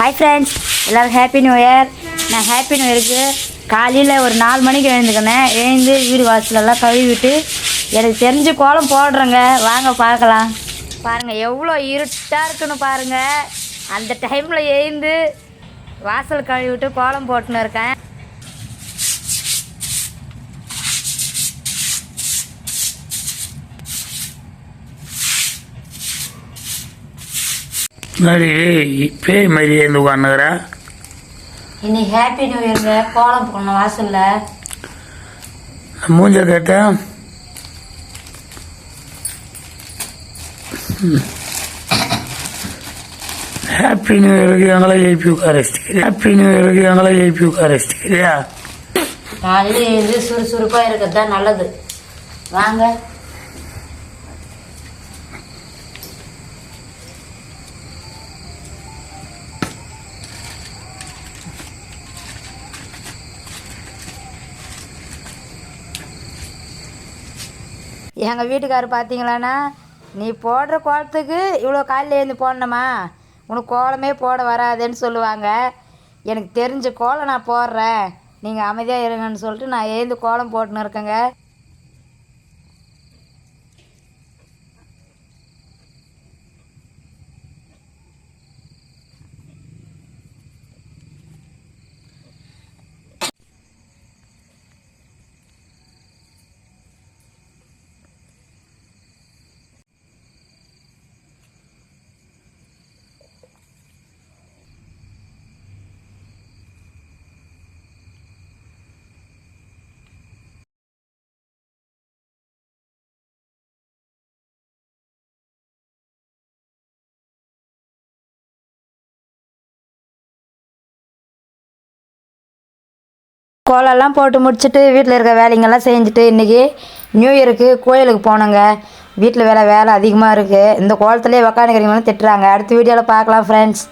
Hi friends எல்லோரும் happy new year நான் happy new இயருக்கு காலையில் ஒரு நாலு மணிக்கு எழுந்துக்கினேன். எழுந்து வீடு வாசலெல்லாம் கழுவி விட்டு எனக்கு தெரிஞ்சு கோலம் போடுறேங்க. வாங்க பார்க்கலாம். பாருங்கள் எவ்வளோ இருட்டாக இருக்குன்னு பாருங்கள் அந்த டைமில் எழுந்து வாசல் கழுவி விட்டு கோலம் போட்டுன்னு இருக்கேன். மாதிரி பேய் மாதிரி இருந்து உட்காந்துக்கிற இன்னைக்கு ஹாப்பி நியூ இயருங்க கோலம் போடணும் வாசலில். மூஞ்ச கேட்டேன் ஹாப்பி நியூ இயருக்கு எங்களை எழுப்பி உட்கார வச்சுக்கிறியா ஹாப்பி நியூ இயருக்கு எங்களை எழுப்பி உட்கார வச்சுக்கிறியா காலையில் எழுந்து சுறுசுறுப்பாக இருக்கிறது தான் நல்லது. வாங்க. எங்கள் வீட்டுக்காரர் பார்த்தீங்களாண்ணா நீ போடுற கோலத்துக்கு இவ்வளோ காலையில் எழுந்து போடணுமா? உனக்கு கோலமே போட வராதுன்னு சொல்லுவாங்க. எனக்கு தெரிஞ்ச கோலம் நான் போடுறேன். நீங்கள் அமைதியாக இருங்கன்னு சொல்லிட்டு நான் எழுந்து கோலம் போட்டுன்னு இருக்கேங்க. கோலம்லாம் போட்டு முடிச்சுட்டு வீட்டில் இருக்க வேலைங்கெல்லாம் செஞ்சுட்டு இன்றைக்கி நியூ இயருக்கு கோயிலுக்கு போனோங்க. வீட்டில் வேலை வேலை அதிகமாக இருக்குது இந்த கோலத்துலேயே உக்காந்துக்கிறீங்களும் திட்டுறாங்க. அடுத்த வீடியோவில் பார்க்கலாம் ஃப்ரெண்ட்ஸ்